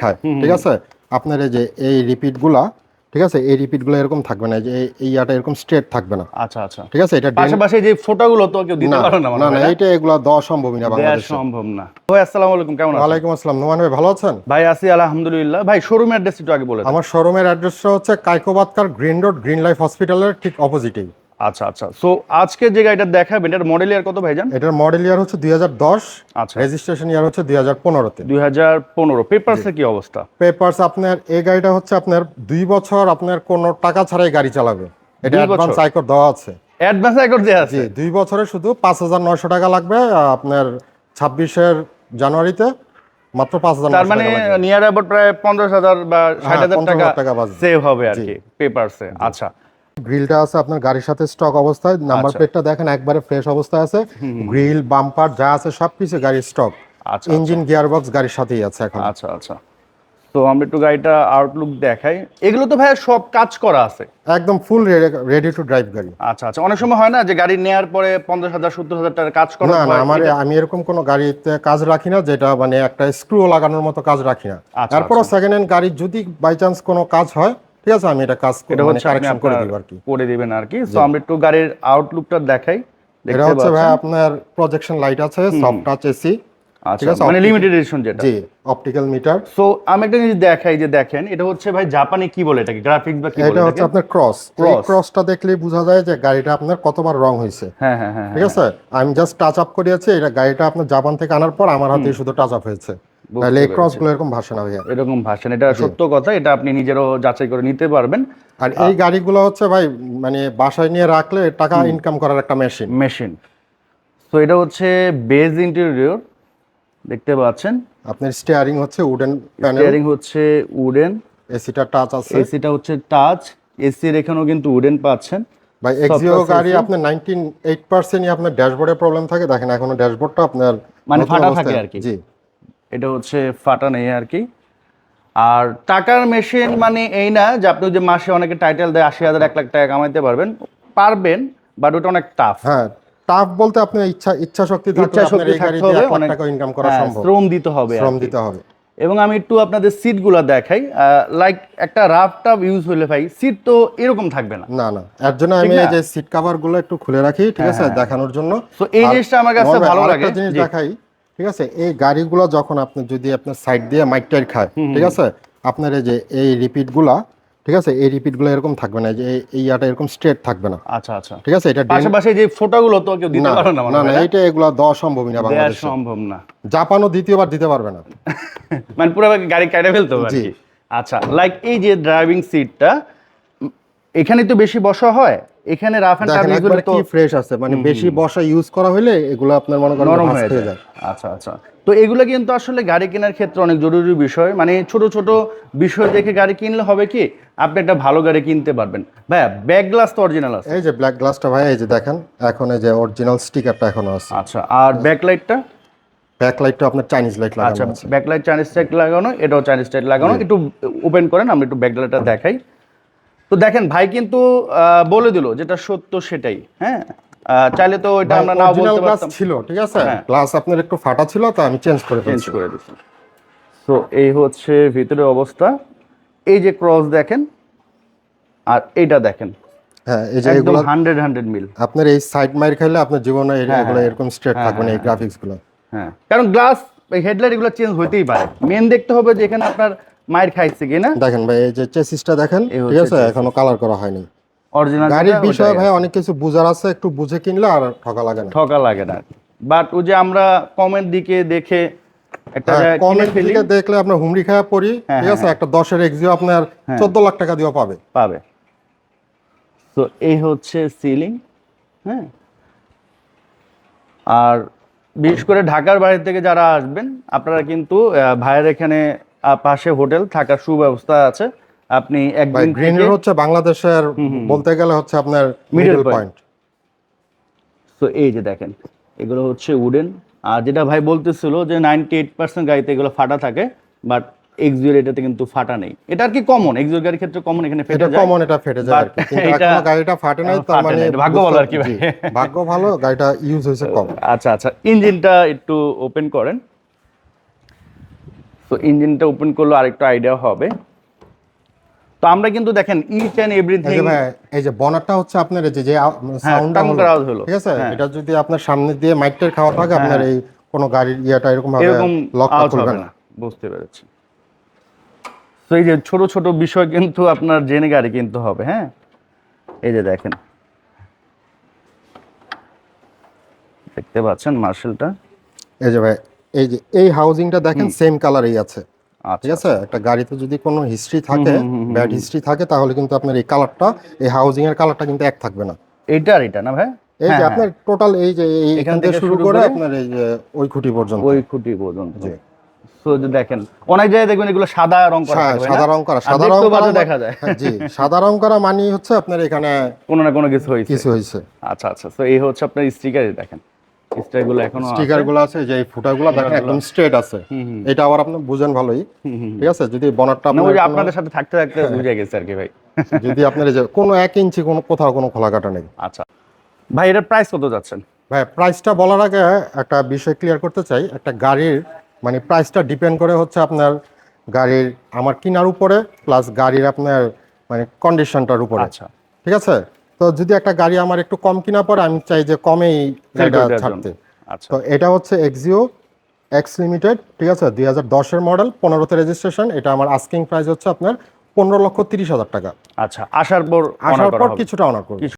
খায় ঠিক আছে? আপনার এই যে এই রিপিটগুলা ঠিক আছে? এই রিপিটগুলো এরকম থাকবে না যে এই- এরকম স্ট্রেট থাকবে না। আচ্ছা আচ্ছা। ঠিক আছে? এটা পাশাপাশি যে ফটোগুলো তো কেউ দিতে পারে না না না এগুলো দেওয়া সম্ভবই না বাংলাদেশে। সম্ভব না। ভাই আসসালামু আলাইকুম কেমন আছেন? ওয়ালাইকুম আসসালাম। নোমান ভাই ভালো আছেন? ভাই আছি আলহামদুলিল্লাহ। ভাই শোরুমের অ্যাড্রেস একটু আগে বলে আমার শোরুমের অ্যাড্রেসটা হচ্ছে কাইকোবাদকার green road green life hospital ঠিক অপোজিটেই আচ্ছা আচ্ছা। সো আজকে যে গাড়িটা দেখাবেন এটার মডেল ইয়ার কত ভাইজান? এটার মডেল ইয়ার হচ্ছে দুই হাজার দশ আচ্ছা। রেজিস্ট্রেশন ইয়ার হচ্ছে দুই হাজার পনেরোতে। দুই হাজার কি অবস্থা? পেপারস আপনার এই গাড়িটা হচ্ছে আপনার দুই বছর আপনার কোনো টাকা ছাড়াই গাড়ি চালাবে। এটা অ্যাডভান্স? আয়কর দেওয়া আছে। অ্যাডভান্স একর দেওয়া আছে? দুই বছরে শুধু পাঁচ হাজার নয়শো টাকা লাগবে আপনার ছাব্বিশের জানুয়ারিতে মাত্র পাঁচ হাজার তার মানে নিয়ার অ্যাবাউট প্রায় পঞ্চাশ হাজার বা ষাট হ্যাঁ, হাজার 50,000 টাকা টাকা সেভ হবে আর কি পেপারসে আচ্ছা। গ্রিলটা আছে আপনার গাড়ির সাথে স্টক অবস্থায় নাম্বার আচ্ছা। প্লেটটা দেখেন একবারে ফ্রেশ অবস্থায় আছে। গ্রিল বাম্পার যা আছে সবকিছু গাড়ির স্টক ইঞ্জিন গিয়ারবক্স গাড়ির সাথেই আছে এখন। আচ্ছা আচ্ছা। তো আমরা একটু গাড়িটা আউটলুক দেখাই। এগুলো তো ভাইয়া সব কাজ করা আছে? একদম ফুল রেডি টু ড্রাইভ গাড়ি। আচ্ছা আচ্ছা। অনেক সময় হয় না যে গাড়ি নেওয়ার পরে পঞ্চাশ হাজার সত্তর হাজার টাকার কাজ করা না না আমার আমি এরকম কোনো গাড়িতে কাজ রাখি না যেটা মানে একটা স্ক্রু লাগানোর মতো কাজ রাখি না। তারপরও সেকেন্ড হ্যান্ড গাড়ির যদি বাই চান্স কোনো কাজ হয় ঠিক আছে আমি এটা কাজ এটা মানে হচ্ছে কারেকশন করে দিব আর কি। করে দিবেন আর কি। তো আমরা একটু গাড়ির আউটলুকটা দেখাই। এটা হচ্ছে ভাই আপনার প্রজেকশন লাইট আছে সফট টাচ এসি আচ্ছা মানে লিমিটেড এডিশন যেটা। জি অপটিক্যাল মিটার সো আমি একটা জিনিস দেখাই যে দেখেন এটা হচ্ছে ভাই জাপানি কি বলে এটাকে? গ্রাফিক্স বা কি বলে এটা হচ্ছে আপনার ক্রস এই। ক্রসটা দেখলেই বোঝা যায় যে গাড়িটা আপনার কতবার রং হয়েছে। হ্যাঁ হ্যাঁ হ্যাঁ ঠিক আছে আমি জাস্ট টাচ আপ করিয়েছি এটা গাড়িটা আপনার জাপান থেকে আনার পর আমার হাতে শুধু টাচ আপ হয়েছে। তাহলে এই ক্রস এরকম ভাষণ এটা সত্য কথা এটা আপনি নিজেরও যাচাই করে নিতে পারবেন। আর এই গাড়িগুলো হচ্ছে ভাই মানে বাসায় নিয়ে রাখলে টাকা ইনকাম করার একটা মেশিন মেশিন তো এটা হচ্ছে বেজ ইন্টেরিয়র দেখতে পাচ্ছেন। আপনার স্টিয়ারিং হচ্ছে উডেন প্যানেল স্টিয়ারিং হচ্ছে উডেন এসিটা টাচ আছে। এসিটা হচ্ছে টাচ এসির এখানেও কিন্তু উডেন পাচ্ছেন। ভাই এক্সিও গাড়ি আপনার নাইনটিন এইট পার্সেন্টই আপনার ড্যাশবোর্ডে প্রবলেম থাকে। দেখেন এখনও ড্যাশবোর্ডটা আপনার মানে ফাটা থাকে আর কি। জি। এটা হচ্ছে ফাটা নেই আর কি। আর টাকার মেশিন মানে এই না যে আপনি যে মাসে অনেকে টাইটেল দেয় আশি হাজার এক লাখ টাকা কামাইতে পারবেন। পারবেন বাট ওটা অনেক টাফ হ্যাঁ টাফ বলতে আপনার ইচ্ছা ইচ্ছা শক্তি ইচ্ছা শক্তি থাকতে হবে অনেক টাকা ইনকাম করা হ্যাঁ, সম্ভব। শ্রম দিতে হবে শ্রম দিতে হবে। এবং আমি একটু আপনাদের সিটগুলো দেখাই। লাইক একটা রাফ টাফ ইউজ হলে ভাই সিট তো এরকম থাকবে না। না না এর জন্য আমি এই যে সিট কভারগুলো একটু খুলে রাখি ঠিক আছে? দেখানোর জন্য। তো এই জিনিসটা আমার কাছে ভালো লাগে। দেখাই ঠিক আছে? এই গাড়িগুলো যখন আপনি যদি আপনার সাইড দিয়ে মাইক টাইর খায় ঠিক আছে? আপনার এই যে এই রিপিটগুলা ঠিক আছে? এই রিপিটগুলো এরকম থাকবে না যে এই- ইয়াটা এরকম স্ট্রেট থাকবে না। আচ্ছা আচ্ছা। ঠিক আছে? এটা পাশাপাশি যে ফটোগুলো তো কেউ দিতে পারে না না না? এইটা এগুলো দেওয়া সম্ভবই না বাংলাদেশে। সম্ভব না। জাপানও দ্বিতীয়বার দিতে পারবে না। মানে পুরো গাড়ি কেটে ফেলতে হবে আচ্ছা লাইক এই যে ড্রাইভিং সিটটা এখানে তো বেশি বসা হয় এখানে রাফ এন্ড ইউজ একবারে তো ফ্রেশ আছে মানে বেশি বসা ইউজ করা হলে এগুলো আপনার মনে করেন নরম হয়ে যায়। আচ্ছা আচ্ছা। তো এগুলো কিন্তু আসলে গাড়ি কেনার ক্ষেত্রে অনেক জরুরি বিষয়। মানে ছোট ছোট বিষয় দেখে গাড়ি কিনলে হবে কি আপনি একটা ভালো গাড়ি কিনতে পারবেন। ভাইয়া ব্যাক গ্লাস তো অরিজিনাল আছে। এই যে ব্ল্যাক গ্লাসটা ভাই এই যে দেখেন এখন এই যে অরিজিনাল স্টিকারটা এখনও আছে। আচ্ছা আর ব্যাক লাইটটা ব্যাক লাইটটা আপনার চাইনিজ লাইট আচ্ছা লাগানো আছে। ব্যাক লাইট চাইনিজ লাইট লাগানো এটাও চাইনিজ লাইট লাগানো। একটু ওপেন করেন আমি একটু ব্যাক লাইটটা দেখাই। তো দেখেন ভাই কিন্তু বলে দিল যেটা সত্য সেটাই হ্যাঁ? চাইলে তো এটা আমরা নাও বলতে পারতাম। ছিল ঠিক আছে? হ্যাঁ। গ্লাস আপনার একটু ফাটা ছিল তো আমি চেঞ্জ করে চেঞ্জ করে দিচ্ছি। তো এই হচ্ছে ভিতরের অবস্থা। এই যে ক্রস দেখেন আর এইটা দেখেন। হ্যাঁ এই যে এগুলো হান্ড্রেড হান্ড্রেড মিল আপনার এই সাইড মাইর আপনার জীবনে হ্যাঁ, এগুলো হ্যাঁ। এরকম স্ট্রেট থাকবে না এই গুলো। হ্যাঁ। কারণ গ্লাস হেডলাইট এগুলো চেঞ্জ হইতেই পারে। মেন দেখতে হবে যে এখানে আপনার মায়ের খাইছে কিনা দেখেন ভাই এই যে চেসিসটা দেখেন ঠিক আছে? এখনও কালার করা হয়নি। অরিজিনাল গাড়ির বিষয়ে ভাই অনেক কিছু বুঝার আছে একটু বুঝে কিনলে আর ঠকা লাগে না। ঠকা লাগে না। বাট ওই যে আমরা কমেন্ট দিকে দেখে একটা কমেন্ট ফেলি। দেখলে আপনার হুমড়ি খাওয়া পড়ি হ্যাঁ, ঠিক আছে? একটা দশের এক্সিও আপনার চোদ্দ লাখ টাকা দিয়েও পাবে। পাবে। তো এই হচ্ছে সিলিং হ্যাঁ? আর বিশেষ করে ঢাকার বাইরে থেকে যারা আসবেন আপনারা কিন্তু ভাইয়ের এখানে পাশে হোটেল থাকার সুব্যবস্থা আছে। আপনি একদিন গ্রিন থেকে হচ্ছে বাংলাদেশের বলতে গেলে হচ্ছে আপনার মিডল পয়েন্ট তো এই যে দেখেন এগুলো হচ্ছে উডেন আর যেটা ভাই বলতেছিল যে নাইনটি এইট পার্সেন্ট গাড়িতে এগুলো ফাটা থাকে বাট এক্সিওর এটাতে কিন্তু ফাটা নেই। এটা আর কি কমন এক্সিওর গাড়ির ক্ষেত্রে কমন এখানে ফেটে যায়। কমন এটা ফেটে যায় আর কি। এটা গাড়িটা ফাটে নাই তার মানে ভাগ্য ভালো আর কি ভাই। ভাগ্য ভালো গাড়িটা ইউজ হয়েছে কম। আচ্ছা আচ্ছা ইঞ্জিনটা একটু ওপেন করেন। তো ইঞ্জিনটা ওপেন করলে আরেকটু আইডিয়া হবে। তো আমরা কিন্তু দেখেন ইচ এই এভরিথিং ভাই এই যে বনারটা হচ্ছে আপনার এই যে যে সাউন্ডটা করে হলো। ঠিক আছে? হ্যাঁ। এটা যদি আপনার সামনে দিয়ে মাইকটার খাওয়া থাকে আপনার এই কোনো গাড়ির ইয়েটা এরকম ভাবে আওয়াজ খুলবে না। বুঝতে পেরেছি। তো এই যে ছোট ছোট বিষয় কিন্তু আপনার জেনে গাড়ি কিনতে হবে হ্যাঁ? এই যে দেখেন। দেখতে পাচ্ছেন মার্শালটা? এই যে ভাই এই যে এই হাউজিংটা দেখেন সেম কালারেই আছে। আচ্ছা ঠিক আছে? একটা গাড়িতে যদি কোনো হিস্ট্রি থাকে ব্যাড হিস্ট্রি থাকে তাহলে কিন্তু আপনার এই কালারটা এই হাউজিং এর কালারটা কিন্তু এক থাকবে না। এইটা আর এটা না ভাই? এই হ্যাঁ, যে হ্যাঁ। আপনার টোটাল এই যে এখান থেকে শুরু করে আপনার এই যে ওই খুঁটি পর্যন্ত। ওই খুঁটি পর্যন্ত। জি। যে দেখেন অনেক জায়গায় দেখবেন এগুলো সাদা রং করা সা- সাদা রং করা সাদা রং করা দেখা যায়। হ্যাঁ, জি সাদা রং করা মানে হচ্ছে আপনার এখানে কোনো না কোনো কিছু হয়েছে। কিছু হয়েছে। আচ্ছা আচ্ছা। তো এই হচ্ছে আপনার স্টিকার দেখেন। স্টিকারগুলো এখনও আছে। স্টিকারগুলো আছে যে এই ফুটাগুলো দেখেন একদম স্ট্রেট আছে। এটা আবার আপনি বুঝেন ভালোই। ঠিক আছে? যদি বনারটা না ওই আপনার যে কোনো- আপনাদের সাথে থাকতে থাকতে বুঝে গেছে আর কি ভাই। যদি আপনার যে কোনো এক ইঞ্চি কোনো কোথাও কোনো খোলা কাটা নেই। আচ্ছা। ভাই এটার প্রাইস কত যাচ্ছেন? ভাই প্রাইসটা বলার আগে একটা বিষয় ক্লিয়ার করতে চাই। একটা গাড়ির মানে প্রাইসটা ডিপেন্ড করে হচ্ছে আপনার গাড়ির আমার কেনার উপরে প্লাস গাড়ির আপনার মানে কন্ডিশনটার উপরে। আচ্ছা। ঠিক আছে? তো যদি একটা গাড়ি আমার একটু কম কিনা পরে আমি চাই যে কমে গাড়িটা ছাড়তে। আচ্ছা। তো এটা হচ্ছে এক্সিও এক্স লিমিটেড ঠিক আছে? দুই হাজার দশের মডেল পনেরোতে রেজিস্ট্রেশন এটা আমার আস্কিং প্রাইস হচ্ছে আপনার পনেরো লক্ষ তিরিশ হাজার টাকা। আচ্ছা আসার পর আসার পর কিছুটা অনার করব।